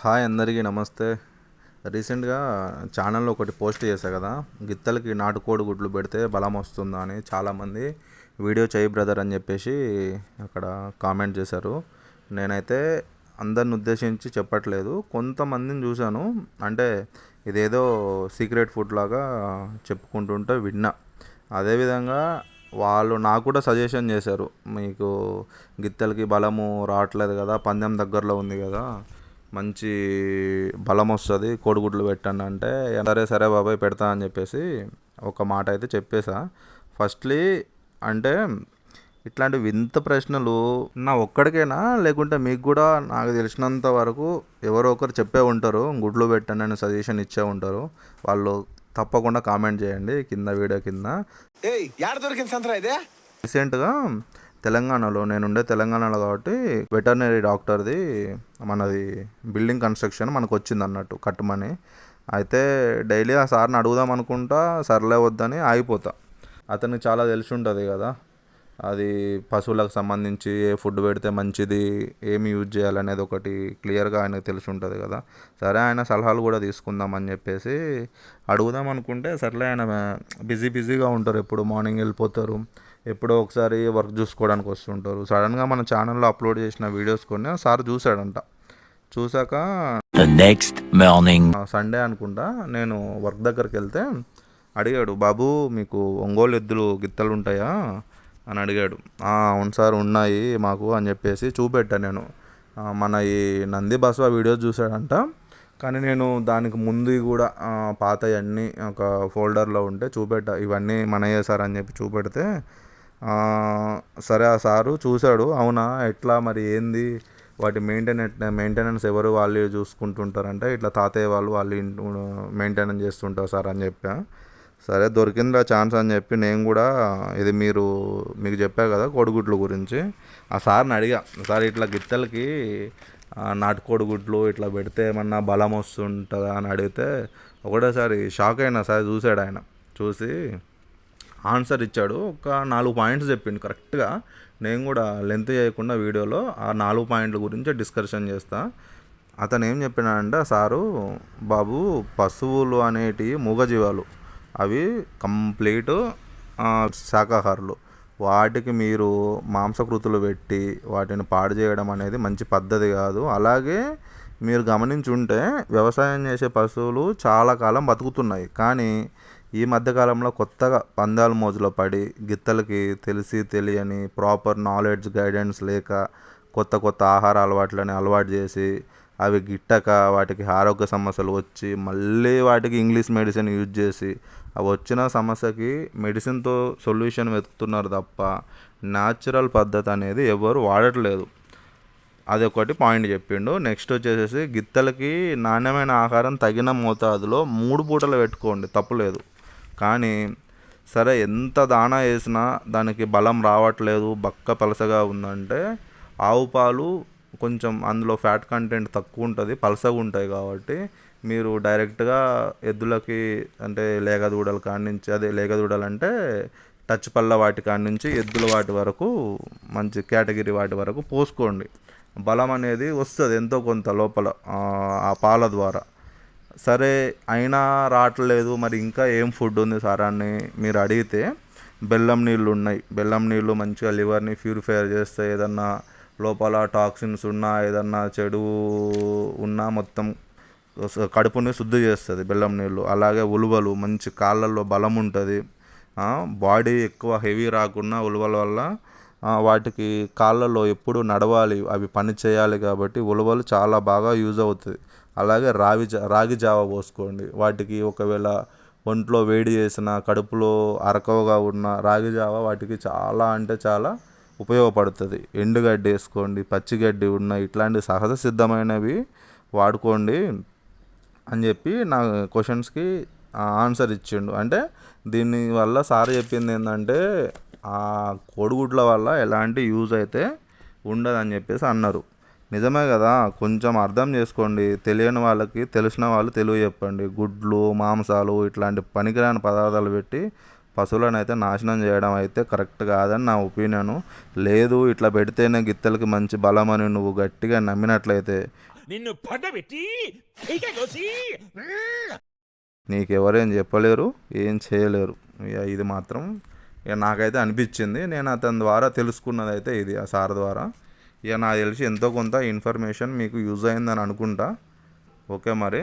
Hi అందరికీ నమస్తే. రీసెంట్గా ఛానల్లో ఒకటి పోస్ట్ చేశా కదా. గిత్తలకి నాటుకోడి గుడ్లు పెడితే బలం వస్తుందా అని చాలామంది వీడియో చేయి బ్రదర్ అని చెప్పేసి అక్కడ కామెంట్ చేశారు. నేనైతే అందరిని ఉద్దేశించి చెప్పట్లేదు. కొంతమందిని చూశాను. అంటే ఇదేదో సీక్రెట్ ఫుడ్ లాగా చెప్పుకుంటుంటే విన్నా. అదేవిధంగా వాళ్ళు నాకు కూడా సజెషన్ చేశారు. మీకు గిత్తలకి బలము రావట్లేదు కదా పందెం దగ్గరలో ఉంది కదా. మంచి బలం వస్తుంది కోడిగుడ్లు పెట్టండి అంటే సరే సరే బాబాయ్ పెడతా అని చెప్పేసి ఒక మాట అయితే చెప్పేసా. ఫస్ట్లీ అంటే ఇట్లాంటి వింత ప్రశ్నలు నా ఒక్కడికైనా? లేకుంటే మీకు కూడా నాకు తెలిసినంత వరకు ఎవరో ఒకరు చెప్పే ఉంటారు గుడ్లు పెట్టండి అని సజెషన్ ఇచ్చే ఉంటారు. వాళ్ళు తప్పకుండా కామెంట్ చేయండి కింద వీడియో కింద. రీసెంట్గా తెలంగాణలో నేనుండే తెలంగాణలో కాబట్టి వెటర్నరీ డాక్టర్ది మనది బిల్డింగ్ కన్స్ట్రక్షన్ మనకు వచ్చింది అన్నట్టు కట్టమని. అయితే డైలీ ఆ సార్ని అడుగుదాం అనుకుంటా సర్లే వద్దని ఆగిపోతా. అతనికి చాలా తెలిసి ఉంటుంది కదా. అది పశువులకు సంబంధించి ఏ ఫుడ్ పెడితే మంచిది ఏమి యూజ్ చేయాలనేది ఒకటి క్లియర్గా ఆయనకు తెలిసి ఉంటుంది కదా. సరే ఆయన సలహాలు కూడా తీసుకుందాం అని చెప్పేసి అడుగుదాం అనుకుంటే సర్లే ఆయన బిజీ బిజీగా ఉంటారు. ఎప్పుడు మార్నింగ్ వెళ్ళిపోతారు ఎప్పుడో ఒకసారి వర్క్ చూసుకోవడానికి వస్తుంటారు. సడన్గా మన ఛానల్లో అప్లోడ్ చేసిన వీడియోస్ కొన్ని సార్ చూశాడంట. చూశాక next morning. సండే అనుకుంటా నేను వర్క్ దగ్గరికి వెళ్తే అడిగాడు బాబు మీకు ఒంగోలు ఎద్దులు గిత్తలు ఉంటాయా? అని అడిగాడు. అవును సార్ ఉన్నాయి మాకు అని చెప్పేసి చూపెట్టాను నేను. మన ఈ నంది బసవ వీడియోస్ చూశాడంట. కానీ నేను దానికి ముందు కూడా పాత అన్నీ ఒక ఫోల్డర్లో ఉంటే చూపెట్టా. ఇవన్నీ మనయ్య సార్ అని చెప్పి చూపెడితే సరే ఆ సారు చూశాడు. అవునా? ఎట్లా? మరి ఏంది? వాటి మెయింటెనెన్స్ మెయింటెనెన్స్ ఎవరు వాళ్ళు చూసుకుంటుంటారంటే. ఇట్లా తాతయ్య వాళ్ళు వాళ్ళు మెయింటెనెన్స్ చేస్తుంటారు సార్ అని చెప్పా. సరే దొరికిందా ఛాన్స్ అని చెప్పి నేను కూడా ఇది మీరు మీకు చెప్పా కదా కోడిగుడ్ల గురించి. ఆ సార్ని అడిగా సార్ ఇట్లా గిత్తలకి నాటు కోడిగుడ్లు ఇట్లా పెడితే ఏమన్నా బలం వస్తుంటుందా? అని అడిగితే ఒకటేసారి షాక్ అయినా సార్ చూశాడు ఆయన. చూసి ఆన్సర్ ఇచ్చాడు. ఒక నాలుగు పాయింట్స్ చెప్పిండు కరెక్ట్గా. నేను కూడా లెంత్ చేయకుండా వీడియోలో ఆ నాలుగు పాయింట్ల గురించి డిస్కషన్ చేస్తా. అతను ఏం చెప్పినాడంటే సారు బాబు పశువులు అనేటివి మూగజీవాలు. అవి కంప్లీట్ శాకాహారులు. వాటికి మీరు మాంసకృతులు పెట్టి వాటిని పాడు చేయడం అనేది మంచి పద్ధతి కాదు. అలాగే మీరు గమనించుంటే వ్యవసాయం చేసే పశువులు చాలా కాలం బతుకుతున్నాయి. కానీ ఈ మధ్యకాలంలో కొత్తగా పందాల మోజులో పడి గిత్తలకి తెలిసి తెలియని ప్రాపర్ నాలెడ్జ్ గైడెన్స్ లేక కొత్త కొత్త ఆహార అలవాట్లని అలవాటు చేసి అవి గిట్టక వాటికి ఆరోగ్య సమస్యలు వచ్చి మళ్ళీ వాటికి ఇంగ్లీష్ మెడిసిన్ యూజ్ చేసి అవి వచ్చిన సమస్యకి మెడిసిన్తో సొల్యూషన్ వెతుకుతున్నారు తప్ప న్యాచురల్ పద్ధతి అనేది ఎవరు వాడట్లేదు. అది ఒకటి పాయింట్ చెప్పిండు. నెక్స్ట్ వచ్చేసేసి గిత్తలకి నాణ్యమైన ఆహారం తగిన మోతాదులో మూడు పూటలు పెట్టుకోండి తప్పులేదు కానీ సరే ఎంత దాణా వేసినా దానికి బలం రావట్లేదు బక్క పలసగా ఉందంటే ఆవు పాలు కొంచెం అందులో ఫ్యాట్ కంటెంట్ తక్కువ ఉంటుంది పలసగా ఉంటాయి కాబట్టి మీరు డైరెక్ట్గా ఎద్దులకి అంటే లేగ దూడల కాడి నుంచి అదే లేగ దూడలంటే టచ్ పళ్ళ వాటి కాడి నుంచి ఎద్దుల వాటి వరకు మంచి కేటగిరీ వాటి వరకు పోసుకోండి. బలం అనేది వస్తుంది ఎంతో కొంత లోపల ఆ, ఆ పాల ద్వారా. సరే అయినా రావట్లేదు మరి ఇంకా ఏం ఫుడ్ ఉంది సార్ అని మీరు అడిగితే బెల్లం నీళ్ళు ఉన్నాయి బెల్లం నీళ్ళు మంచిగా లివర్ని ప్యూరిఫైర్ చేస్తే ఏదన్నా లోపల టాక్సిన్స్ ఉన్నా ఏదన్నా చెడు ఉన్నా మొత్తం కడుపుని శుద్ధి చేస్తుంది బెల్లం నీళ్ళు. అలాగే ఉలువలు మంచి కాళ్ళల్లో బలం ఉంటుంది. బాడీ ఎక్కువ హెవీ రాకుండా ఉలువల వల్ల వాటికి కాళ్ళలో ఎప్పుడు నడవాలి అవి పని చేయాలి కాబట్టి ఉలువలు చాలా బాగా యూజ్ అవుతుంది. అలాగే రావి జా రాగి జావ పోసుకోండి. వాటికి ఒకవేళ ఒంట్లో వేడి చేసిన కడుపులో అరకవగా ఉన్న రాగి జావ వాటికి చాలా అంటే చాలా ఉపయోగపడుతుంది. ఎండుగడ్డి వేసుకోండి పచ్చిగడ్డి ఉన్న ఇట్లాంటి సహజ సిద్ధమైనవి వాడుకోండి అని చెప్పి నా క్వశ్చన్స్కి ఆన్సర్ ఇచ్చిండు. అంటే దీని వల్ల సార్ చెప్పింది ఏంటంటే ఆ కోడిగుడ్ల వల్ల ఎలాంటి యూజ్ అయితే ఉండదని చెప్పేసి అన్నారు. నిజమే కదా కొంచెం అర్థం చేసుకోండి. తెలియని వాళ్ళకి తెలిసిన వాళ్ళు తెలివి చెప్పండి. గుడ్లు మాంసాలు ఇట్లాంటి పనికిరాని పదార్థాలు పెట్టి పశువులను అయితే నాశనం చేయడం అయితే కరెక్ట్ కాదని నా ఒపీనియను. లేదు ఇట్లా పెడితేనే గిత్తలకి మంచి బలం అని నువ్వు గట్టిగా నమ్మినట్లయితే. నిన్ను పడబెట్టి నీకెవరేం చెప్పలేరు ఏం చేయలేరు. ఇక ఇది మాత్రం ఇక నాకైతే అనిపించింది. నేను అతని ద్వారా తెలుసుకున్నది అయితే ఇది ఆ సార్ ద్వారా. ఇక నాకు తెలిసి ఎంతో కొంత ఇన్ఫర్మేషన్ మీకు యూజ్ అయిందని అనుకుంటా. ఓకే మరి.